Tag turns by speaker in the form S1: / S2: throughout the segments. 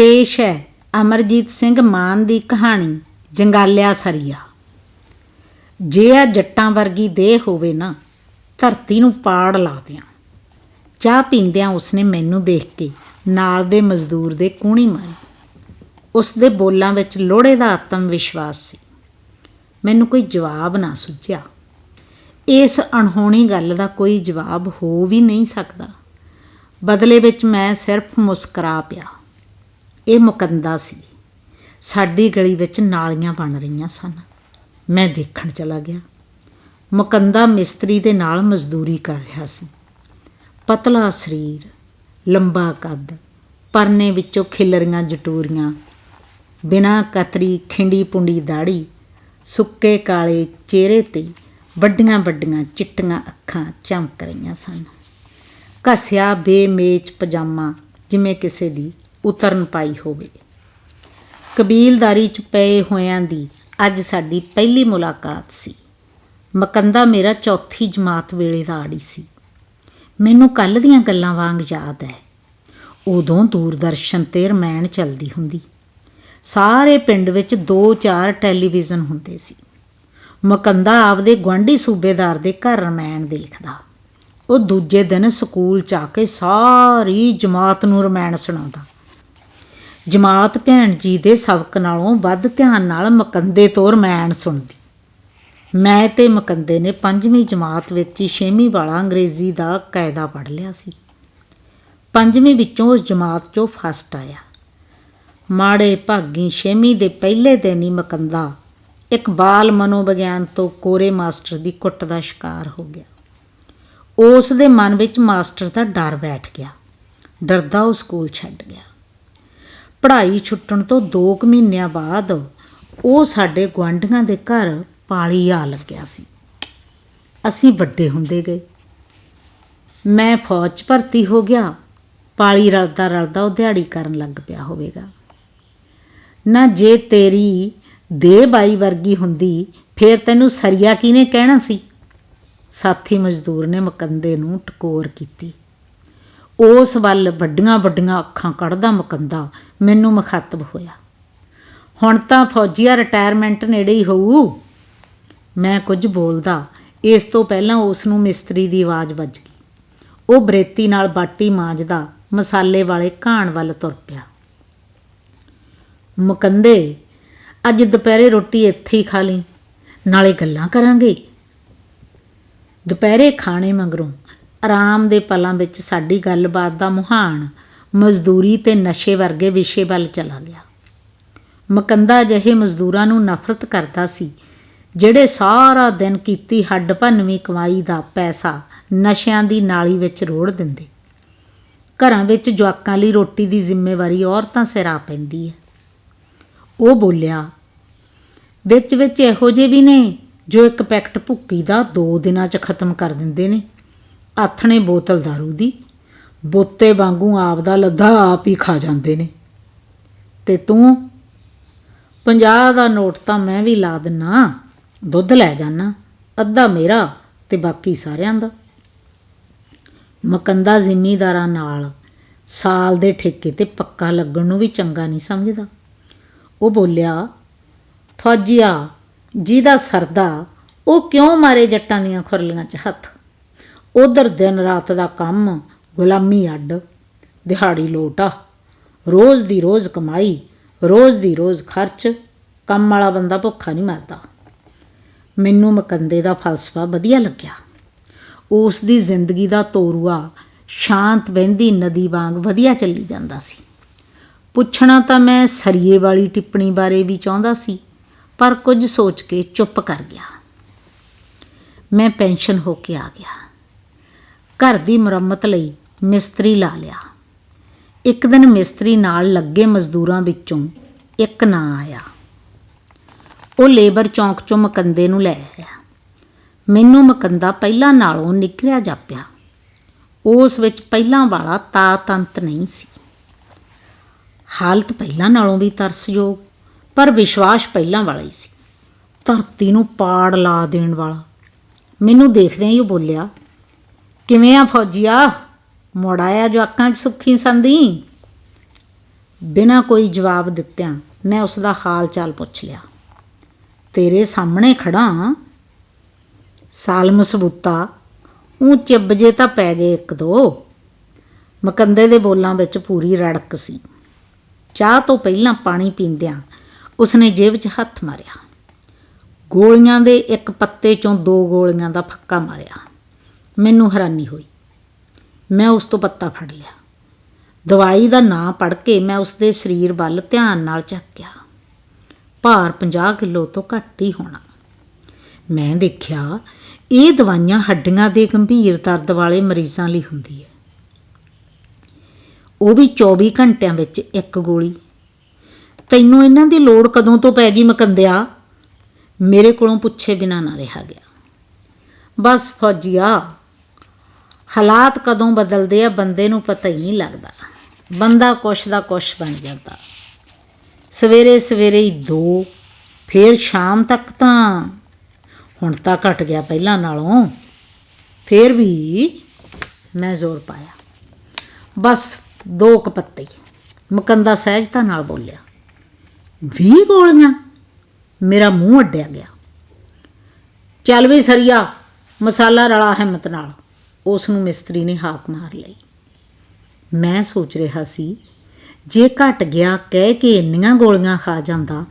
S1: ਪੇਸ਼ ਹੈ ਅਮਰਜੀਤ ਸਿੰਘ ਮਾਨ ਦੀ ਕਹਾਣੀ, ਜੰਗਾਲਿਆ ਸਰੀਆ। ਜੇ ਆ ਜੱਟਾਂ ਵਰਗੀ ਦੇਹ ਹੋਵੇ ਨਾ, ਧਰਤੀ ਨੂੰ ਪਾੜ ਲਾ ਦਿਆਂ। ਚਾਹ ਪੀਂਦਿਆਂ ਉਸਨੇ ਮੈਨੂੰ ਦੇਖ ਕੇ ਨਾਲ ਦੇ ਮਜ਼ਦੂਰ ਦੇ ਕੂਣੀ ਮਾਰੀ। ਉਸ ਦੇ ਬੋਲਾਂ ਵਿੱਚ ਲੋੜੇ ਦਾ ਆਤਮ ਵਿਸ਼ਵਾਸ ਸੀ। ਮੈਨੂੰ ਕੋਈ ਜਵਾਬ ਨਾ ਸੁਝਿਆ। ਇਸ ਅਣਹੋਣੀ ਗੱਲ ਦਾ ਕੋਈ ਜਵਾਬ ਹੋ ਵੀ ਨਹੀਂ ਸਕਦਾ। ਬਦਲੇ ਵਿੱਚ ਮੈਂ ਸਿਰਫ ਮੁਸਕਰਾ ਪਿਆ। ਇਹ ਮੁਕੰਦਾ ਸੀ। ਸਾਡੀ ਗਲੀ ਵਿੱਚ ਨਾਲੀਆਂ ਬਣ ਰਹੀਆਂ ਸਨ। ਮੈਂ ਦੇਖਣ ਚਲਾ ਗਿਆ। ਮੁਕੰਦਾ ਮਿਸਤਰੀ ਦੇ ਨਾਲ ਮਜ਼ਦੂਰੀ ਕਰ ਰਿਹਾ ਸੀ। ਪਤਲਾ ਸਰੀਰ, ਲੰਬਾ ਕੱਦ, ਪਰਨੇ ਵਿੱਚੋਂ ਖਿਲਰੀਆਂ ਜਟੂਰੀਆਂ, ਬਿਨਾਂ ਕਤਰੀ ਖਿੰਡੀ ਪੁੰਡੀ ਦਾੜੀ, ਸੁੱਕੇ ਕਾਲੇ ਚਿਹਰੇ ਤੇ ਵੱਡੀਆਂ ਵੱਡੀਆਂ ਚਿੱਟੀਆਂ ਅੱਖਾਂ ਚਮਕ ਰਹੀਆਂ ਸਨ। ਘਸਿਆ ਬੇਮੇਚ ਪਜਾਮਾ ਜਿਵੇਂ ਕਿਸੇ ਦੀ ਉਤਰਨ ਪਾਈ ਹੋਵੇ। ਕਬੀਲਦਾਰੀ ਚ ਪਏ ਹੋਇਆਂ ਦੀ ਅੱਜ ਸਾਡੀ ਪਹਿਲੀ ਮੁਲਾਕਾਤ ਸੀ। ਮਕੰਦਾ ਮੇਰਾ ਚੌਥੀ ਜਮਾਤ ਵੇਲੇ ਦਾ ਆੜੀ ਸੀ। ਮੈਨੂੰ ਕੱਲ ਦੀਆਂ ਗੱਲਾਂ ਵਾਂਗ ਯਾਦ ਹੈ ਉਦੋਂ ਦੂਰਦਰਸ਼ਨ ਤੇ ਰਮਾਇਣ ਚੱਲਦੀ ਹੁੰਦੀ। ਸਾਰੇ ਪਿੰਡ ਵਿੱਚ 2-4 ਟੈਲੀਵਿਜ਼ਨ ਹੁੰਦੇ ਸੀ। ਮਕੰਦਾ ਆਪਦੇ ਗੁਆਂਢੀ ਸੂਬੇਦਾਰ ਦੇ ਘਰ ਰਮਾਇਣ ਦੇਖਦਾ। ਉਹ ਦੂਜੇ ਦਿਨ ਸਕੂਲ ਚ ਆ ਕੇ ਸਾਰੀ ਜਮਾਤ ਨੂੰ ਰਮਾਇਣ ਸੁਣਾਉਂਦਾ। ਜਮਾਤ ਭੈਣ ਜੀ ਦੇ ਸਬਕ ਨਾਲੋਂ ਵੱਧ ਧਿਆਨ ਨਾਲ ਮਕੰਦੇ ਤੋਂ ਰਮਾਇਣ ਸੁਣਦੀ। ਮੈਂ ਤੇ ਮਕੰਦੇ ਨੇ ਪੰਜਵੀਂ ਜਮਾਤ ਵਿੱਚ ਹੀ ਛੇਵੀਂ ਵਾਲਾ ਅੰਗਰੇਜ਼ੀ ਦਾ ਕਾਇਦਾ ਪੜ੍ਹ ਲਿਆ ਸੀ। ਪੰਜਵੀਂ ਵਿੱਚੋਂ ਉਸ ਜਮਾਤ 'ਚੋਂ ਫਸਟ ਆਇਆ। ਮਾੜੇ ਭਾਗੀ ਛੇਵੀਂ ਦੇ ਪਹਿਲੇ ਦਿਨ ਹੀ ਮਕੰਦਾ ਇੱਕ ਬਾਲ ਮਨੋਵਿਗਿਆਨ ਤੋਂ ਕੋਰੇ ਮਾਸਟਰ ਦੀ ਕੁੱਟ ਦਾ ਸ਼ਿਕਾਰ ਹੋ ਗਿਆ। ਉਸ ਦੇ ਮਨ ਵਿੱਚ ਮਾਸਟਰ ਦਾ ਡਰ ਬੈਠ ਗਿਆ। ਡਰਦਾ ਉਹ ਸਕੂਲ ਛੱਡ ਗਿਆ। ਪੜ੍ਹਾਈ ਛੁੱਟਣ ਤੋਂ 2 ਮਹੀਨਿਆਂ ਬਾਅਦ ਉਹ ਸਾਡੇ ਗੁਆਂਢੀਆਂ ਦੇ ਘਰ ਪਾਲੀ ਆ ਲੱਗਿਆ ਸੀ। ਅਸੀਂ ਵੱਡੇ ਹੁੰਦੇ ਗਏ। ਮੈਂ ਫੌਜ 'ਚ ਭਰਤੀ ਹੋ ਗਿਆ। ਪਾਲੀ ਰਲਦਾ ਰਲਦਾ ਉਹ ਦਿਹਾੜੀ ਕਰਨ ਲੱਗ ਪਿਆ ਹੋਵੇਗਾ। ਨਾ ਜੇ ਤੇਰੀ ਦੇ ਬਾਈ ਵਰਗੀ ਹੁੰਦੀ, ਫੇਰ ਤੈਨੂੰ ਸਰੀਆ ਕਿਹਨੇ ਕਹਿਣਾ ਸੀ? ਸਾਥੀ ਮਜ਼ਦੂਰ ਨੇ ਮਕੰਦੇ ਨੂੰ ਟਕੋਰ ਕੀਤੀ। ਉਸ ਵੱਲ ਵੱਡੀਆਂ ਵੱਡੀਆਂ ਅੱਖਾਂ ਕੱਢਦਾ ਮਕੰਦਾ, ਮੈਨੂੰ ਮੁਖਾਤਬ ਹੋਇਆ। ਹੁਣ ਤਾਂ ਫੌਜੀਆ ਰਿਟਾਇਰਮੈਂਟ ਨੇੜੇ ਹੀ ਹੋਊ। ਮੈਂ ਕੁਝ ਬੋਲਦਾ, ਇਸ ਤੋਂ ਪਹਿਲਾਂ ਉਸ ਨੂੰ ਮਿਸਤਰੀ ਦੀ ਆਵਾਜ਼ ਵੱਜ ਗਈ। ਉਹ ਬਰੇਤੀ ਨਾਲ ਬਾਟੀ ਮਾਂਜਦਾ, ਮਸਾਲੇ ਵਾਲੇ ਘਾਣ ਵੱਲ ਤੁਰ ਪਿਆ। ਮੁਕੰਦੇ, ਅੱਜ ਦੁਪਹਿਰੇ ਰੋਟੀ ਇੱਥੇ ਹੀ ਖਾ ਲਈ, ਨਾਲੇ ਗੱਲਾਂ ਕਰਾਂਗੇ? ਦੁਪਹਿਰੇ ਖਾਣੇ ਮਗਰੋਂ ਆਰਾਮ ਦੇ ਪਲਾਂ ਵਿੱਚ ਸਾਡੀ ਗੱਲਬਾਤ ਦਾ ਮੁਹਾਨ, ਮਜ਼ਦੂਰੀ ਤੇ ਨਸ਼ੇ ਵਰਗੇ ਵਿਸ਼ੇ ਵੱਲ ਚਲਾ ਗਿਆ। ਮਕੰਦਾ ਜਿਹੇ ਮਜ਼ਦੂਰਾਂ ਨੂੰ ਨਫ਼ਰਤ ਕਰਦਾ ਸੀ, ਜਿਹੜੇ ਸਾਰਾ ਦਿਨ ਕੀਤੀ ਹੱਡ ਭੰਨਵੀਂ ਕਮਾਈ ਦਾ ਪੈਸਾ ਨਸ਼ਿਆਂ ਦੀ ਨਾਲੀ ਵਿੱਚ ਰੋੜ ਦਿੰਦੇ। ਘਰਾਂ ਵਿੱਚ ਜਵਾਕਾਂ ਲਈ ਰੋਟੀ ਦੀ ਜ਼ਿੰਮੇਵਾਰੀ ਔਰਤਾਂ ਸਿਰ ਆ ਪੈਂਦੀ ਹੈ। ਉਹ ਬੋਲਿਆ ਵਿੱਚ ਵਿੱਚ ਇਹੋ ਜਿਹੇ ਵੀ ਨੇ ਜੋ ਇੱਕ ਪੈਕਟ ਭੁੱਕੀ ਦਾ 2 ਦਿਨਾਂ 'ਚ ਖਤਮ ਕਰ ਦਿੰਦੇ ਨੇ। ਆਥਣੇ ਬੋਤਲ दारू ਦੀ। ਬੋਤੇ ਵਾਂਗੂ ਆਪ ਦਾ ਲੱਧਾ ਆਪ ਹੀ ਖਾ ਜਾਂਦੇ ਨੇ। ਤੇ ਤੂੰ? 50 ਦਾ ਨੋਟ ਤਾਂ ਮੈਂ ਵੀ ਲਾ ਦਿੰਨਾ। ਦੁੱਧ ਲੈ ਜਾਣਾ ਅੱਧਾ ਮੇਰਾ ਤੇ ਬਾਕੀ ਸਾਰਿਆਂ ਦਾ। ਮਕੰਦਾ ਜ਼ਿਮੀਦਾਰਾਂ ਨਾਲ ਸਾਲ ਦੇ ਠੇਕੇ ਤੇ ਪੱਕਾ ਲੱਗਣ ਨੂੰ ਵੀ ਚੰਗਾ ਨਹੀਂ ਸਮਝਦਾ। ਉਹ ਬੋਲਿਆ, ਫੌਜੀਆ, ਜਿਹਦਾ ਸਰਦਾ, ਉਹ ਕਿਉਂ ਮਾਰੇ ਜੱਟਾਂ ਦੀਆਂ ਖੁਰਲੀਆਂ 'ਚ ਹੱਥ? ਉਧਰ ਦਿਨ ਰਾਤ ਦਾ ਕੰਮ, ਗੁਲਾਮੀ ਅੱਡ, ਦਿਹਾੜੀ ਲੋਟਾ। ਰੋਜ਼ ਦੀ ਰੋਜ਼ ਕਮਾਈ, ਰੋਜ਼ ਦੀ ਰੋਜ਼ ਖਰਚ, ਕੰਮ ਵਾਲਾ ਬੰਦਾ ਭੁੱਖਾ ਨਹੀਂ ਮਰਦਾ। ਮੈਨੂੰ ਮਕੰਦੇ ਦਾ ਫਲਸਫਾ ਵਧੀਆ ਲੱਗਿਆ। ਉਸ ਦੀ ਜ਼ਿੰਦਗੀ ਦਾ ਤੋਰੂਆ ਸ਼ਾਂਤ ਵਹਿੰਦੀ ਨਦੀ ਵਾਂਗ ਵਧੀਆ ਚੱਲੀ ਜਾਂਦਾ ਸੀ। ਪੁੱਛਣਾ ਤਾਂ ਮੈਂ ਸਰੀਏ ਵਾਲੀ ਟਿੱਪਣੀ ਬਾਰੇ ਵੀ ਚਾਹੁੰਦਾ ਸੀ, ਪਰ ਕੁਝ ਸੋਚ ਕੇ ਚੁੱਪ ਕਰ ਗਿਆ। ਮੈਂ ਪੈਨਸ਼ਨ ਹੋ ਕੇ ਆ ਗਿਆ। ਘਰ ਦੀ ਮੁਰੰਮਤ ਲਈ ਮਿਸਤਰੀ ਲਾ ਲਿਆ। ਇੱਕ ਦਿਨ ਮਿਸਤਰੀ ਨਾਲ ਲੱਗੇ ਮਜ਼ਦੂਰਾਂ ਵਿੱਚੋਂ ਇੱਕ ਨਾ ਆਇਆ। ਉਹ ਲੇਬਰ ਚੌਂਕ ਚੋਂ ਮਕੰਦੇ ਨੂੰ ਲੈ ਆਇਆ। ਮੈਨੂੰ ਮਕੰਦਾ ਪਹਿਲਾਂ ਨਾਲੋਂ ਨਿਕਰਿਆ ਜਾਪਿਆ। ਉਸ ਵਿੱਚ ਪਹਿਲਾਂ ਵਾਲਾ ਤਾਤੰਤ ਨਹੀਂ ਸੀ। ਹਾਲਤ ਪਹਿਲਾਂ ਨਾਲੋਂ ਵੀ ਤਰਸਯੋਗ, ਪਰ ਵਿਸ਼ਵਾਸ ਪਹਿਲਾਂ ਵਾਲਾ ਹੀ ਸੀ। ਧਰਤੀ ਨੂੰ ਪਾੜ ਲਾ ਦੇਣ ਵਾਲਾ। ਮੈਨੂੰ ਦੇਖਦਿਆਂ ਹੀ ਉਹ ਬੋਲਿਆ ਕਿਵੇਂ ਆ ਫੌਜੀਆ? ਮੁੜ ਆਇਆ ਜੋ ਅੱਖਾਂ 'ਚ ਸੁੱਖੀ ਸੰਦੀ। ਬਿਨਾਂ ਕੋਈ ਜਵਾਬ ਦਿੱਤਿਆਂ ਮੈਂ ਉਸ ਦਾ ਹਾਲ ਚਾਲ ਪੁੱਛ ਲਿਆ। ਤੇਰੇ ਸਾਹਮਣੇ ਖੜਾ ਹਾਂ। ਸਾਲਮ ਸਬੂਤਾ ਉਹ ਚਿੱਬ ਜੇ ਤਾਂ ਪੈ ਗਏ ਇੱਕ ਦੋ। ਮਕੰਦੇ ਦੇ ਬੋਲਾਂ ਵਿੱਚ ਪੂਰੀ ਰੜਕ ਸੀ। ਚਾਹ ਤੋਂ ਪਹਿਲਾਂ ਪਾਣੀ ਪੀਂਦਿਆਂ ਉਸਨੇ ਜੇਬ 'ਚ ਹੱਥ ਮਾਰਿਆ। ਗੋਲੀਆਂ ਦੇ ਇੱਕ ਪੱਤੇ 'ਚੋਂ ਦੋ ਗੋਲੀਆਂ ਦਾ ਫੱਕਾ ਮਾਰਿਆ। ਮੈਨੂੰ ਹੈਰਾਨੀ ਹੋਈ। ਮੈਂ ਉਸ ਤੋਂ ਪੱਤਾ ਫੜ ਲਿਆ। ਦਵਾਈ ਦਾ ਨਾਂ ਪੜ੍ਹ ਕੇ ਮੈਂ ਉਸ ਦੇ ਸਰੀਰ ਵੱਲ ਧਿਆਨ ਨਾਲ ਝਾਕਿਆ ਭਾਰ 50 ਕਿਲੋ ਤੋਂ ਘੱਟ ਹੀ ਹੋਣਾ। ਮੈਂ ਦੇਖਿਆ, ਇਹ ਦਵਾਈਆਂ ਹੱਡੀਆਂ ਦੇ ਗੰਭੀਰ ਦਰਦ ਵਾਲੇ ਮਰੀਜ਼ਾਂ ਲਈ ਹੁੰਦੀ ਹੈ। ਉਹ ਵੀ 24 ਘੰਟਿਆਂ ਵਿੱਚ ਇੱਕ ਗੋਲੀ। ਤੈਨੂੰ ਇਹਨਾਂ ਦੀ ਲੋੜ ਕਦੋਂ ਤੋਂ ਪੈ ਗਈ ਮਕੰਦਿਆ? ਮੇਰੇ ਕੋਲੋਂ ਪੁੱਛੇ ਬਿਨਾ ਨਾ ਰਿਹਾ ਗਿਆ। ਬਸ ਫੌਜੀਆ ਹਾਲਾਤ ਕਦੋਂ ਬਦਲਦੇ ਆ ਬੰਦੇ ਨੂੰ ਪਤਾ ਹੀ ਨਹੀਂ ਲੱਗਦਾ। ਬੰਦਾ ਕੁਛ ਦਾ ਕੁਛ ਬਣ ਜਾਂਦਾ। ਸਵੇਰੇ ਸਵੇਰੇ ਹੀ ਦੋ, ਫਿਰ ਸ਼ਾਮ ਤੱਕ ਤਾਂ ਹੁਣ ਤਾਂ ਘਟ ਗਿਆ ਪਹਿਲਾਂ ਨਾਲੋਂ। ਫਿਰ ਵੀ ਮੈਂ ਜ਼ੋਰ ਪਾਇਆ। ਬਸ ਦੋ ਕੁ ਪੱਤੇ ਮੁਕੰਦਾ ਸਹਿਜਤਾ ਨਾਲ ਬੋਲਿਆ 20 ਗੋਲੀਆਂ? ਮੇਰਾ ਮੂੰਹ ਅੱਡਿਆ ਗਿਆ। ਚੱਲ ਵੀ ਸਰੀਆ, ਮਸਾਲਾ ਰਲਾ ਹਿੰਮਤ ਨਾਲ। ਉਸ ਨੂੰ ਮਿਸਤਰੀ ਨੇ ਹਾਕ ਮਾਰ ਲਈ। ਮੈਂ ਸੋਚ ਰਿਹਾ ਸੀ, ਜੇ ਘਟ ਗਿਆ ਕਹਿ ਕੇ ਇੰਨੀਆਂ ਗੋਲੀਆਂ ਖਾ ਜਾਂਦਾ,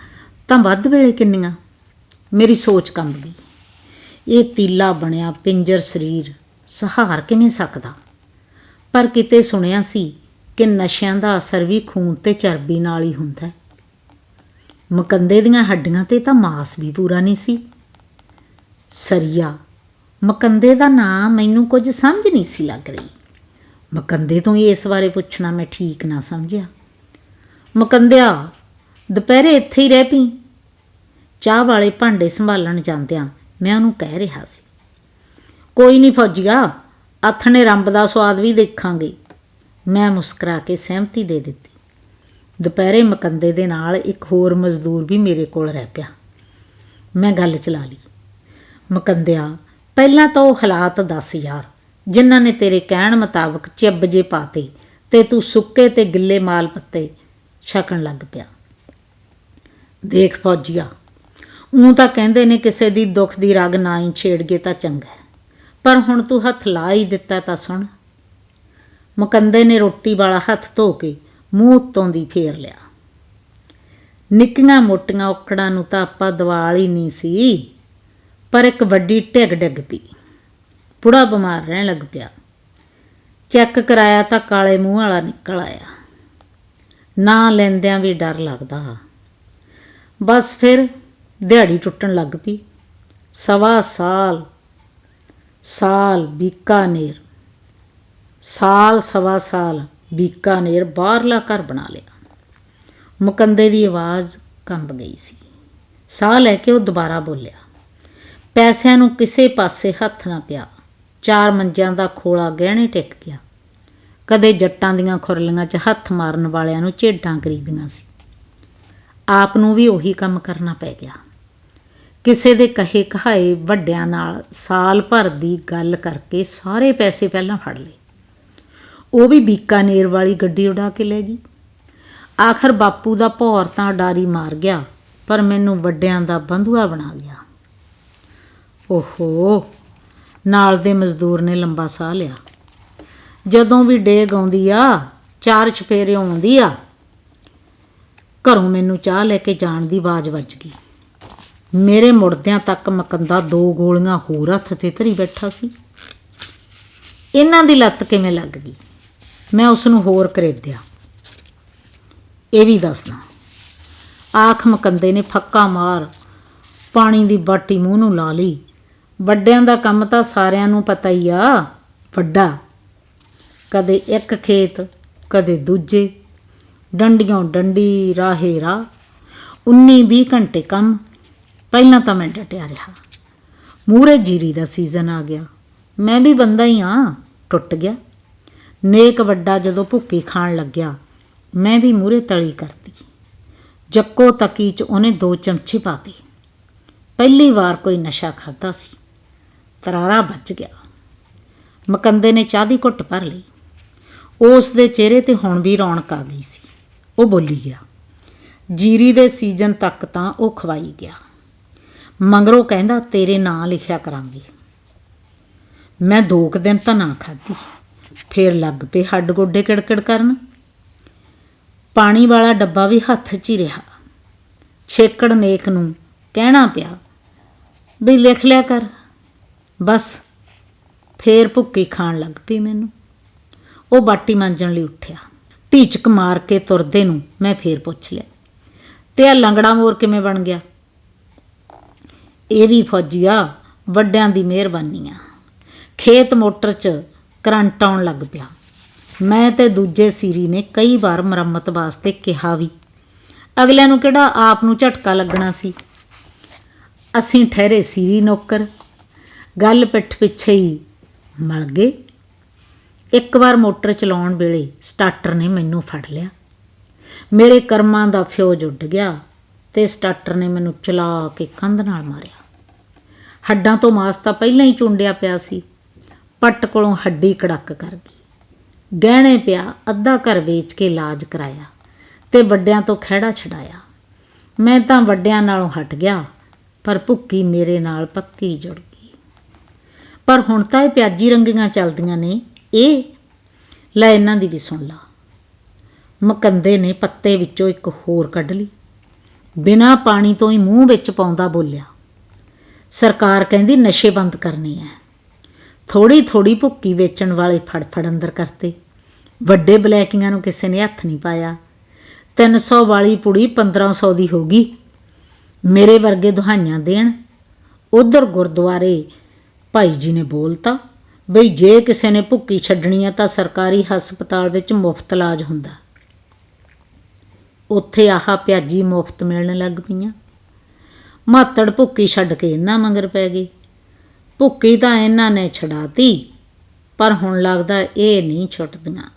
S1: ਤਾਂ ਵੱਧ ਵੇਲੇ ਕਿੰਨੀਆਂ? ਮੇਰੀ ਸੋਚ ਕੰਬ ਗਈ ਇਹ ਤੀਲਾ ਬਣਿਆ ਪਿੰਜਰ ਸਰੀਰ, ਸਹਾਰ ਕਿਵੇਂ ਸਕਦਾ? ਪਰ ਕਿਤੇ ਸੁਣਿਆ ਸੀ ਕਿ ਨਸ਼ਿਆਂ ਦਾ ਅਸਰ ਵੀ ਖੂਨ ਤੇ ਚਰਬੀ ਨਾਲ ਹੀ ਹੁੰਦਾ ਹੈ। ਮਕੰਦੇ ਦੀਆਂ ਹੱਡੀਆਂ ਤੇ ਤਾਂ ਮਾਸ ਵੀ ਪੂਰਾ ਨਹੀਂ ਸੀ। ਸਰੀਆ ਮਕੰਦੇ ਦਾ ਨਾਂ ਮੈਨੂੰ ਕੁਝ ਸਮਝ ਨਹੀਂ ਸੀ ਲੱਗ ਰਹੀ। ਮਕੰਦੇ ਤੋਂ ਹੀ ਇਸ ਬਾਰੇ ਪੁੱਛਣਾ ਮੈਂ ਠੀਕ ਨਾ ਸਮਝਿਆ। ਮਕੰਦਿਆ, ਦੁਪਹਿਰੇ ਇੱਥੇ ਹੀ ਰਹਿ ਪਈ। ਚਾਹ ਵਾਲੇ ਭਾਂਡੇ ਸੰਭਾਲਣ ਜਾਂਦਿਆਂ ਮੈਂ ਉਹਨੂੰ ਕਹਿ ਰਿਹਾ ਸੀ, ਕੋਈ ਨਹੀਂ ਫੌਜੀਆ, ਆਥਣੇ ਰੰਬ ਦਾ ਸਵਾਦ ਵੀ ਦੇਖਾਂਗੇ। ਮੈਂ ਮੁਸਕਰਾ ਕੇ ਸਹਿਮਤੀ ਦੇ ਦਿੱਤੀ। ਦੁਪਹਿਰੇ ਮਕੰਦੇ ਦੇ ਨਾਲ ਇੱਕ ਹੋਰ ਮਜ਼ਦੂਰ ਵੀ ਮੇਰੇ ਕੋਲ ਰਹਿ ਪਿਆ। ਮੈਂ ਗੱਲ ਚਲਾ ਲਈ। ਮਕੰਦਿਆ ਪਹਿਲਾਂ ਤਾਂ ਉਹ ਹਾਲਾਤ ਦੱਸ ਯਾਰ, ਜਿਨ੍ਹਾਂ ਨੇ ਤੇਰੇ ਕਹਿਣ ਮੁਤਾਬਕ ਚਿੱਬ ਜੇ ਪਾਤੇ ਤੇ ਤੂੰ ਸੁੱਕੇ ਤੇ ਗਿੱਲੇ ਮਾਲ ਪੱਤੇ ਛਕਣ ਲੱਗ ਪਿਆ। ਦੇਖ ਫੌਜੀਆ ਉਹ ਤਾਂ ਕਹਿੰਦੇ ਨੇ ਕਿਸੇ ਦੀ ਦੁੱਖ ਦੀ ਰਗ ਨਾ ਹੀ ਛੇੜਗੇ ਤਾਂ ਚੰਗਾ ਪਰ ਹੁਣ ਤੂੰ ਹੱਥ ਲਾ ਹੀ ਦਿੱਤਾ ਤਾਂ ਸੁਣ। ਮੁਕੰਦੇ ਨੇ ਰੋਟੀ ਵਾਲਾ ਹੱਥ ਧੋ ਕੇ ਮੂੰਹ ਉੱਤੋਂ ਦੀ ਫੇਰ ਲਿਆ। ਨਿੱਕੀਆਂ ਮੋਟੀਆਂ ਔਕੜਾਂ ਨੂੰ ਤਾਂ ਆਪਾਂ ਦਵਾਲ ਹੀ ਨਹੀਂ ਸੀ। ਪਰ ਇੱਕ ਵੱਡੀ ਢਿੱਗ ਡਿੱਗ ਪਈ। ਬੁੜਾ ਬਿਮਾਰ ਰਹਿਣ ਲੱਗ ਪਿਆ। ਚੈੱਕ ਕਰਾਇਆ ਤਾਂ ਕਾਲੇ ਮੂੰਹ ਵਾਲਾ ਨਿਕਲ ਆਇਆ। ਨਾ ਲੈਂਦਿਆਂ ਵੀ ਡਰ ਲੱਗਦਾ ਬਸ ਫਿਰ ਦਿਹਾੜੀ ਟੁੱਟਣ ਲੱਗ ਪਈ। ਸਵਾ ਸਾਲ ਸਾਲ ਬੀਕਾਨੇਰ। ਸਾਲ ਸਵਾ ਸਾਲ ਬੀਕਾਨੇਰ ਬਾਹਰਲਾ ਘਰ ਬਣਾ ਲਿਆ। ਮੁਕੰਦੇ ਦੀ ਆਵਾਜ਼ ਕੰਬ ਗਈ ਸੀ। ਸਾਹ ਲੈ ਕੇ ਉਹ ਦੁਬਾਰਾ ਬੋਲਿਆ ਪੈਸਿਆਂ ਨੂੰ ਕਿਸੇ ਪਾਸੇ ਹੱਥ ਨਾ ਪਿਆ। ਚਾਰ ਮੰਜਿਆਂ ਦਾ ਖੋਲਾ ਗਹਿਣੇ ਟਿਕ ਗਿਆ। ਕਦੇ ਜੱਟਾਂ ਦੀਆਂ ਖੁਰਲੀਆਂ 'ਚ ਹੱਥ ਮਾਰਨ ਵਾਲਿਆਂ ਨੂੰ ਝੇਡਾਂ ਖਰੀਦੀਆਂ ਸੀ। ਆਪ ਨੂੰ ਵੀ ਉਹੀ ਕੰਮ ਕਰਨਾ ਪੈ ਗਿਆ। ਕਿਸੇ ਦੇ ਕਹੇ ਕਹਾਏ ਵੱਡਿਆਂ ਨਾਲ ਸਾਲ ਭਰ ਦੀ ਗੱਲ ਕਰਕੇ ਸਾਰੇ ਪੈਸੇ ਪਹਿਲਾਂ ਫੜ ਲਏ। ਉਹ ਵੀ ਬੀਕਾਨੇਰ ਵਾਲੀ ਗੱਡੀ ਉਡਾ ਕੇ ਲੈ ਗਈ। ਆਖਰ ਬਾਪੂ ਦਾ ਭੌਰ ਤਾਂ ਡਾਰੀ ਮਾਰ ਗਿਆ, ਪਰ ਮੈਨੂੰ ਵੱਡਿਆਂ ਦਾ ਬੰਧੂਆ ਬਣਾ ਗਿਆ ਓਹੋ, ਨਾਲ ਦੇ ਮਜ਼ਦੂਰ ਨੇ ਲੰਬਾ ਸਾਹ ਲਿਆ। ਜਦੋਂ ਵੀ ਡੇਗ ਆਉਂਦੀ ਆ, ਚਾਰ ਛਪੇਰੇ ਆਉਂਦੀ ਆ, ਘਰੋਂ ਮੈਨੂੰ ਚਾਹ ਲੈ ਕੇ ਜਾਣ ਦੀ ਆਵਾਜ਼ ਵੱਜ ਗਈ। ਮੇਰੇ ਮੁੜਦਿਆਂ ਤੱਕ ਮਕੰਦਾ ਦੋ ਗੋਲੀਆਂ ਹੋਰ ਹੱਥ ਤੇ ਧਰੀ ਬੈਠਾ ਸੀ। ਇਹਨਾਂ ਦੀ ਲੱਤ ਕਿਵੇਂ ਲੱਗ ਗਈ? ਮੈਂ ਉਸ ਨੂੰ ਹੋਰ ਕਰੇਦਿਆ। ਇਹ ਵੀ ਦੱਸਦਾ। ਆਖ ਮਕੰਦੇ ਨੇ ਫੱਕਾ ਮਾਰ ਪਾਣੀ ਦੀ ਬਾਟੀ ਮੂੰਹ ਨੂੰ ਲਾ ਲਈ। ਵੱਡਿਆਂ ਦਾ ਕੰਮ ਤਾਂ ਸਾਰਿਆਂ ਨੂੰ ਪਤਾ ਹੀ ਆ, ਵੱਡਾ। ਕਦੇ ਇੱਕ ਖੇਤ, ਕਦੇ ਦੂਜੇ। ਡੰਡੀਆਂ ਡੰਡੀ, ਰਾਹੇ ਰਾਹ। 19 20 ਘੰਟੇ ਕੰਮ, ਪਹਿਲਾਂ ਤਾਂ ਮੈਂ ਡਟਿਆ ਰਿਹਾ। ਮੂਰੇ ਜੀਰੀ ਦਾ ਸੀਜ਼ਨ ਆ ਗਿਆ। ਮੈਂ ਵੀ ਬੰਦਾ ਹੀ ਆ, ਟੁੱਟ ਗਿਆ। ਨੇਕ ਵੱਡਾ ਜਦੋਂ ਭੁੱਕੀ ਖਾਣ ਲੱਗਿਆ, ਮੈਂ ਵੀ ਮੂਰੇ ਤਲੀ ਕਰਤੀ। ਜੱਕੋ ਤਕੀ ਚ ਉਹਨੇ ਦੋ ਚਮਚੇ ਪਾਤੇ ਪਹਿਲੀ ਵਾਰ ਕੋਈ ਨਸ਼ਾ ਖਾਦਾ ਸੀ। ਤਰਾਰਾ ਬਚ ਗਿਆ। ਮਕੰਦੇ ਨੇ ਚਾਹ ਦੀ ਘੁੱਟ ਭਰ ਲਈ। ਉਸ ਦੇ ਚਿਹਰੇ ਤੇ ਹੁਣ ਵੀ ਰੌਣਕ ਆ ਗਈ ਸੀ। ਉਹ ਬੋਲੀ ਗਿਆ, ਜੀਰੀ ਦੇ ਸੀਜ਼ਨ ਤੱਕ ਤਾਂ ਉਹ ਖਵਾਈ ਗਿਆ। ਮੰਗਰੋ ਕਹਿੰਦਾ, ਤੇਰੇ ਨਾਂ ਲਿਖਿਆ ਕਰਾਂਗੇ। ਮੈਂ ਦੋ ਕੁ ਦਿਨ ਤਾਂ ਨਾ ਖਾਧੀ। ਫੇਰ ਲੱਗ ਪਏ ਹੱਡ ਗੋਡੇ ਕਿੜਕਿੜ ਕਰਨ। ਪਾਣੀ ਵਾਲਾ ਡੱਬਾ ਵੀ ਹੱਥ 'ਚ ਹੀ ਰਿਹਾ। ਛੇਕੜ ਨੇਕ ਨੂੰ ਕਹਿਣਾ ਪਿਆ, ਵੀ ਲਿਖ ਲਿਆ ਕਰ। ਬਸ ਫੇਰ ਭੁੱਕੀ ਖਾਣ ਲੱਗ ਪਈ ਮੈਨੂੰ। ਉਹ ਬਾਟੀ ਮਾਂਜਣ ਲਈ ਉੱਠਿਆ। ਢੀਚਕ ਮਾਰ ਕੇ ਤੁਰਦੇ ਨੂੰ ਮੈਂ ਫੇਰ ਪੁੱਛ ਲਿਆ, ਤੇ ਆ ਲੰਗੜਾ ਮੋਰ ਕਿਵੇਂ ਬਣ ਗਿਆ? ਇਹ ਵੀ ਫੌਜੀਆ, ਵੱਡਿਆਂ ਦੀ ਮਿਹਰਬਾਨੀ ਆ। ਖੇਤ ਮੋਟਰ 'ਚ ਕਰੰਟ ਆਉਣ ਲੱਗ ਪਿਆ। ਮੈਂ ਤੇ ਦੂਜੇ ਸੀਰੀ ਨੇ ਕਈ ਵਾਰ ਮੁਰੰਮਤ ਵਾਸਤੇ ਕਿਹਾ ਵੀ, ਅਗਲਿਆਂ ਨੂੰ ਕਿਹੜਾ ਆਪ ਨੂੰ ਝਟਕਾ ਲੱਗਣਾ ਸੀ? ਅਸੀਂ ਠਹਿਰੇ ਸੀਰੀ ਨੌਕਰ ਗੱਲ ਪਿੱਠ ਪਿੱਛੇ ਹੀ ਮਲ ਗਏ। ਇੱਕ ਵਾਰ ਮੋਟਰ ਚਲਾਉਣ ਵੇਲੇ ਸਟਾਰਟਰ ਨੇ ਮੈਨੂੰ ਫੜ ਲਿਆ। ਮੇਰੇ ਕਰਮਾਂ ਦਾ ਫਿਊਜ਼ ਉੱਡ ਗਿਆ ਤੇ ਸਟਾਰਟਰ ਨੇ ਮੈਨੂੰ ਚਲਾ ਕੇ ਕੰਧ ਨਾਲ ਮਾਰਿਆ। ਹੱਡਾਂ ਤੋਂ ਮਾਸ ਤਾਂ ਪਹਿਲਾਂ ਹੀ ਚੁੰਡਿਆ ਪਿਆ ਸੀ। ਪੱਟ ਕੋਲੋਂ ਹੱਡੀ ਕੜਕ ਕਰ ਗਈ। ਗਹਿਣੇ ਪਿਆ ਅੱਧਾ ਘਰ ਵੇਚ ਕੇ ਇਲਾਜ ਕਰਾਇਆ ਤੇ ਵੱਡਿਆਂ ਤੋਂ ਖਹਿੜਾ ਛਡਾਇਆ। ਮੈਂ ਤਾਂ ਵੱਡਿਆਂ ਨਾਲੋਂ ਹਟ ਗਿਆ, ਪਰ ਭੁੱਕੀ ਮੇਰੇ ਨਾਲ ਪੱਕੀ ਜੁੜ ਪਰ ਹੁਣ ਤਾਂ ਇਹ ਪਿਆਜੀ ਰੰਗੀਆਂ ਚੱਲਦੀਆਂ ਨੇ। ਇਹ, ਲੈ ਇਹਨਾਂ ਦੀ ਵੀ ਸੁਣ ਲਾ। ਮਕੰਦੇ ਨੇ ਪੱਤੇ ਵਿੱਚੋਂ ਇੱਕ ਹੋਰ ਕੱਢ ਲਈ। ਬਿਨਾਂ ਪਾਣੀ ਤੋਂ ਹੀ ਮੂੰਹ ਵਿੱਚ ਪਾਉਂਦਾ ਬੋਲਿਆ, ਸਰਕਾਰ ਕਹਿੰਦੀ ਨਸ਼ੇ ਬੰਦ ਕਰਨੇ ਐ। ਥੋੜੀ ਥੋੜੀ ਭੁੱਕੀ ਵੇਚਣ ਵਾਲੇ ਫੜ ਫੜ ਅੰਦਰ ਕਰਤੇ। ਵੱਡੇ ਬਲੈਕੀਆਂ ਨੂੰ ਕਿਸੇ ਨੇ ਹੱਥ ਨਹੀਂ ਪਾਇਆ। 300 ਵਾਲੀ ਪੁੜੀ 1500 ਦੀ ਹੋ ਗਈ। ਮੇਰੇ ਵਰਗੇ ਦੁਹਾਈਆਂ ਦੇਣ। ਉਧਰ ਗੁਰਦੁਆਰੇ ਭਾਈ ਜੀ ਨੇ ਬੋਲਤਾ, ਬਈ ਜੇ ਕਿਸੇ ਨੇ ਭੁੱਕੀ ਛੱਡਣੀ ਆ ਤਾਂ ਸਰਕਾਰੀ ਹਸਪਤਾਲ ਵਿੱਚ ਮੁਫਤ ਇਲਾਜ ਹੁੰਦਾ। ਉੱਥੇ ਆਹ ਪਿਆਜੀ ਮੁਫਤ ਮਿਲਣ ਲੱਗ ਪਈਆਂ। ਮਾਤੜ ਭੁੱਕੀ ਛੱਡ ਕੇ ਇਹਨਾਂ ਮੰਗਰ ਪੈ ਗਈ। ਭੁੱਕੀ ਤਾਂ ਇਹਨਾਂ ਨੇ ਛਡਾਤੀ, ਪਰ ਹੁਣ ਲੱਗਦਾ ਇਹ ਨਹੀਂ ਛੁੱਟਦੀਆਂ।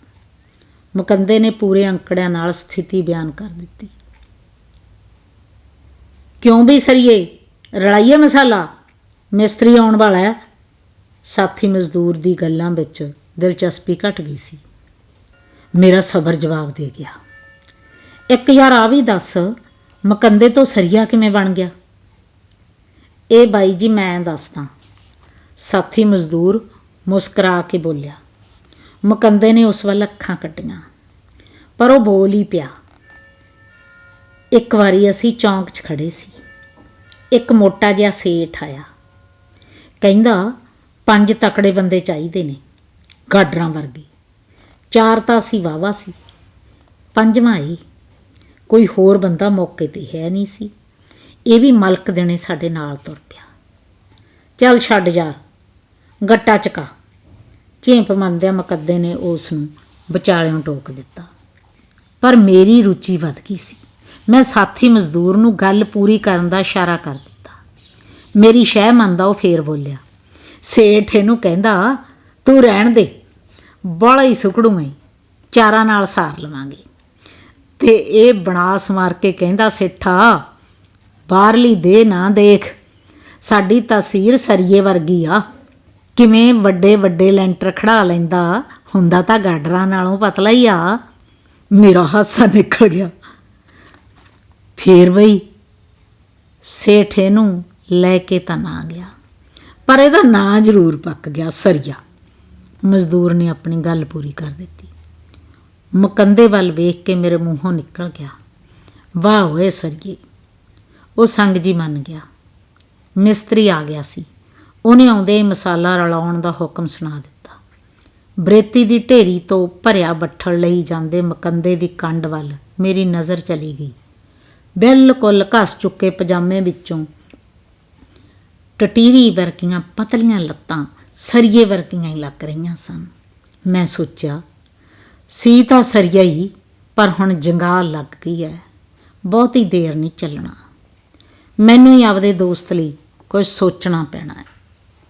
S1: ਮੁਕੰਦੇ ਨੇ ਪੂਰੇ ਅੰਕੜਿਆਂ ਨਾਲ ਸਥਿਤੀ ਬਿਆਨ ਕਰ ਦਿੱਤੀ। ਕਿਉਂ ਵੀ ਸਰੀਏ? ਰਲਾਈਏ ਮਸਾਲਾ? ਮਿਸਤਰੀ ਆਉਣ ਵਾਲਾ ਹੈ। ਸਾਥੀ ਮਜ਼ਦੂਰ ਦੀ ਗੱਲਾਂ ਵਿੱਚ ਦਿਲਚਸਪੀ ਘਟ ਗਈ ਸੀ। ਮੇਰਾ ਸਬਰ ਜਵਾਬ ਦੇ ਗਿਆ। ਇੱਕ ਯਾਰ ਆ ਵੀ ਦੱਸ, ਮਕੰਦੇ ਤੋਂ ਸਰੀਆ ਕਿਵੇਂ ਬਣ ਗਿਆ? ਇਹ ਬਾਈ ਜੀ ਮੈਂ ਦੱਸਦਾ। ਸਾਥੀ ਮਜ਼ਦੂਰ ਮੁਸਕਰਾ ਕੇ ਬੋਲਿਆ, ਮਕੰਦੇ ਨੇ ਉਸ ਵੱਲ ਅੱਖਾਂ ਕੱਟੀਆਂ, ਪਰ ਉਹ ਬੋਲ ਹੀ ਪਿਆ। ਇੱਕ ਵਾਰੀ ਅਸੀਂ ਚੌਂਕ 'ਚ ਖੜੇ ਸੀ। ਇੱਕ ਮੋਟਾ ਜਿਹਾ ਸੇਠ ਆਇਆ। ਕਹਿੰਦਾ, ਪੰਜ ਤਕੜੇ ਬੰਦੇ ਚਾਹੀਦੇ ਨੇ, ਗਾਡਰਾਂ ਵਰਗੇ। ਚਾਰ ਤਾਂ ਅਸੀਂ ਵਾਵਾ ਸੀ। ਪੰਜਵਾਂ ਹੀ ਕੋਈ ਹੋਰ ਬੰਦਾ ਮੌਕੇ ਤੇ ਹੈ ਨਹੀਂ ਸੀ। ਇਹ ਵੀ ਮਲਕ ਦੇਣੇ ਸਾਡੇ ਨਾਲ ਤੁਰ ਪਿਆ। ਚੱਲ ਛੱਡ ਯਾਰ ਗੱਟਾ ਚਕਾ। ਝੇਂਪ ਮੰਨਦਿਆਂ ਮੁਕੱਦੇ ਨੇ ਉਸ ਨੂੰ ਵਿਚਾਲਿਓਂ ਟੋਕ ਦਿੱਤਾ। ਪਰ ਮੇਰੀ ਰੁਚੀ ਵੱਧ ਗਈ ਸੀ। ਮੈਂ ਸਾਥੀ ਮਜ਼ਦੂਰ ਨੂੰ ਗੱਲ ਪੂਰੀ ਕਰਨ ਦਾ ਇਸ਼ਾਰਾ ਕਰ ਮੇਰੀ ਸ਼ਹਿ ਮੰਨਦਾ, ਉਹ ਫੇਰ ਬੋਲਿਆ। ਸੇਠ ਇਹਨੂੰ ਕਹਿੰਦਾ, ਤੂੰ ਰਹਿਣ ਦੇ ਬੜਾ ਹੀ ਸੁਕੜੂ ਐ ਚਾਰਾਂ ਨਾਲ ਸਾਰ ਲਵਾਂਗੇ। ਤੇ ਇਹ ਬਣਾਸ ਮਾਰ ਕੇ ਕਹਿੰਦਾ, ਸੇਠਾ, ਬਾਹਰਲੀ ਦੇ ਨਾ ਦੇਖ, ਸਾਡੀ ਤਸਵੀਰ ਸਰੀਏ ਵਰਗੀ ਆ। ਕਿਵੇਂ ਵੱਡੇ ਵੱਡੇ ਲੈਂਟਰ ਖੜਾ ਲੈਂਦਾ, ਹੁੰਦਾ ਤਾਂ ਗਾਡਰਾਂ ਨਾਲੋਂ ਪਤਲਾ ਹੀ ਆ। ਮੇਰਾ ਹਾਸਾ ਨਿਕਲ ਗਿਆ। ਫੇਰ ਬਈ ਸੇਠ ਇਹਨੂੰ ਲੈ ਕੇ ਤਾਂ ਨਾ ਗਿਆ। ਪਰ ਇਹਦਾ ਨਾਂ ਜ਼ਰੂਰ ਪੱਕ ਗਿਆ, ਸਰੀਆ। ਮਜ਼ਦੂਰ ਨੇ ਆਪਣੀ ਗੱਲ ਪੂਰੀ ਕਰ ਦਿੱਤੀ। ਮਕੰਦੇ ਵੱਲ ਵੇਖ ਕੇ ਮੇਰੇ ਮੂੰਹੋਂ ਨਿਕਲ ਗਿਆ। ਵਾਹ ਓਏ ਸਰੀਏ, ਉਹ ਸੰਗ ਜੀ ਮੰਨ ਗਿਆ। ਮਿਸਤਰੀ ਆ ਗਿਆ ਸੀ। ਉਹਨੇ ਆਉਂਦੇ ਹੀ ਮਸਾਲਾ ਰਲਾਉਣ ਦਾ ਹੁਕਮ ਸੁਣਾ ਦਿੱਤਾ। ਬਰੇਤੀ ਦੀ ਢੇਰੀ ਤੋਂ ਭਰਿਆ ਬੱਠਲ ਲਈ ਜਾਂਦੇ ਮਕੰਦੇ ਦੀ ਕੰਡ ਵੱਲ ਮੇਰੀ ਨਜ਼ਰ ਚਲੀ ਗਈ। ਬਿਲਕੁਲ ਘਸ ਚੁੱਕੇ ਪਜਾਮੇ ਵਿੱਚੋਂ ਟਟੀਰੀ ਵਰਗੀਆਂ ਪਤਲੀਆਂ ਲੱਤਾਂ ਸਰੀਏ ਵਰਗੀਆਂ ਹੀ ਲੱਗ ਰਹੀਆਂ ਸਨ। ਮੈਂ ਸੋਚਿਆ, ਸੀ ਤਾਂ ਸਰੀਆ ਹੀ, ਪਰ ਹੁਣ ਜੰਗਾਲ ਲੱਗ ਗਈ ਹੈ। ਬਹੁਤੀ ਦੇਰ ਨਹੀਂ ਚੱਲਣਾ। ਮੈਨੂੰ ਹੀ ਆਪਦੇ ਦੋਸਤ ਲਈ ਕੁਝ ਸੋਚਣਾ ਪੈਣਾ ਹੈ।